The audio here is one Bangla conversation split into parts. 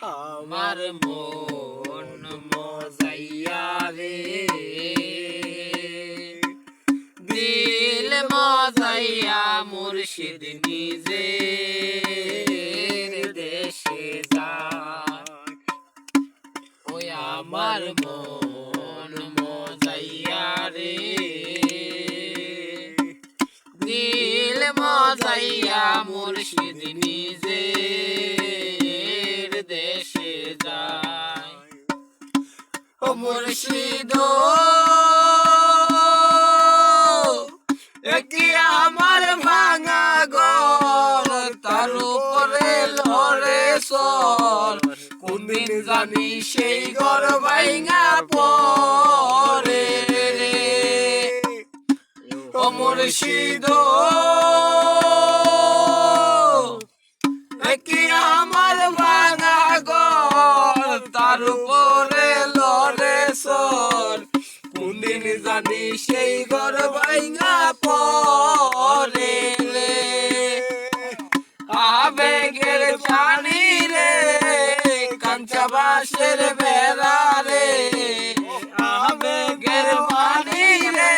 আমার মন মজাইয়া রে। দিল মজাইয়া মুর্শিদ নিজে দেশে যায় ওই আমার মন মজাইয়া রে। দিল মজাইয়া মুর্শিদ নিজে কি আমার ভাঙা গর তার উপরে লড়ে সর কোনদিন জানি সেই ঘর ভাঙা পরে রে ও মুর্শিদ কি আমার ভাঙা গর তার উপরে জানি সেই ঘর ভাঙা পরে আবেগের জানি রে, কাঞ্চা বাসের বেড়া রে। আবেগের পানি রে,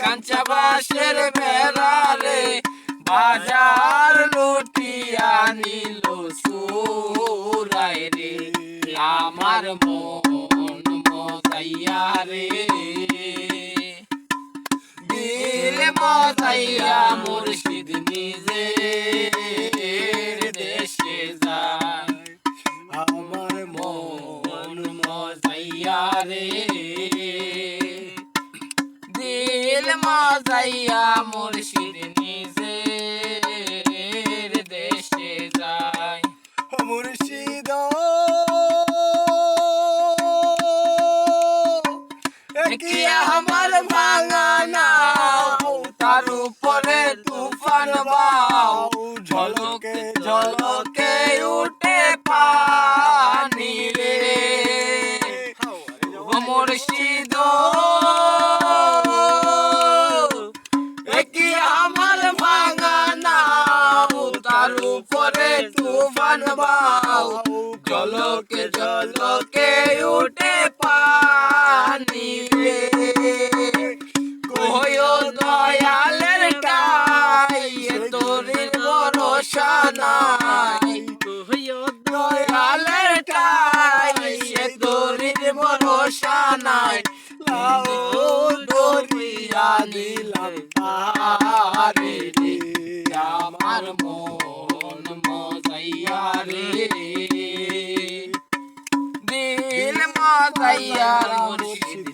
কাঞ্চা বাসের বেড়া রে। বাজার লুটিয়া নিল সুরাই রে আমার মন মজাইয়া রে। আমার মন মজাইয়া রে। দিল মজাইয়া মুর্শিদ নিজে দেশে যায়। মুর্শিদ। কি আমার ভাঙা নাও তার উপরে তুফান বাও। ঝলকে ঝলকে উঠে উপরে তুফান বাও। জলকে জলকে উঠে পানি রে। কহয় দয়ালের টাই তোরির ভরসা নাই। দয়ালের টাই তোরির ভরসা নাই। দরিয়া তারে আমার মন মজাইয়া রে দিল মজাইয়া মুর্শিদ নিজে